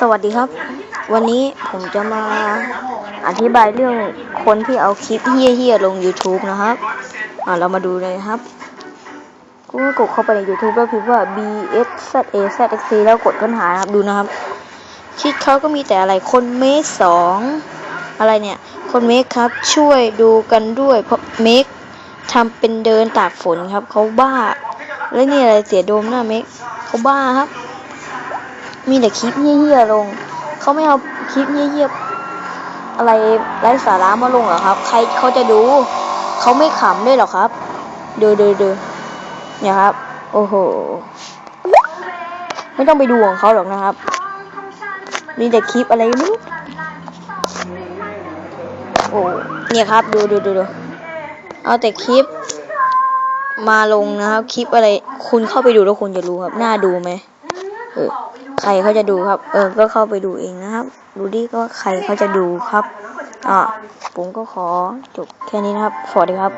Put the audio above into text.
สวัสดีครับ วันนี้ผมจะมาอธิบายเรื่องคนที่เอาคลิปเฮี้ยๆลง YouTube นะครับอ่าเรามาดูเลยครับกูก็กดเข้าไปใน YouTube แล้วพิมพ์ว่า B S Z A Z X C แล้วกดค้นหาครับดูนะครับคลิปเขาก็มีแต่อะไรคนเมคสองอะไรเนี่ย คนเมคครับช่วยดูกันด้วยเพราะเมคทำเป็นเดินตากฝนครับเขาบ้า แล้วนี่อะไรเสียโดมหน้าเมคเขาบ้าครับ มีแต่คลิปเหี้ยๆลง เขาไม่เอาคลิปเหี้ยๆอะไรไร้สาระมาลงเหรอครับ ใครเขาจะดู เขาไม่ขำด้วยหรอครับ ดูดูดูเนี่ยครับ โอ้โห ไม่ต้องไปดูของเขาหรอกนะครับ มีแต่คลิปอะไรไม่รู้โอ้เนี่ยครับ ดูดูดูดูเอาแต่คลิปมาลงนะครับ คลิปอะไร คุณเข้าไปดูแล้วคุณจะรู้ครับ น่าดูไหมเออ ใครเขาจะดูครับ เออ ก็เข้าไปดูเองนะครับ ดูดิก็ใครเขาจะดูครับ อ่าผมก็ขอจบแค่นี้นะครับสวัสดีครับ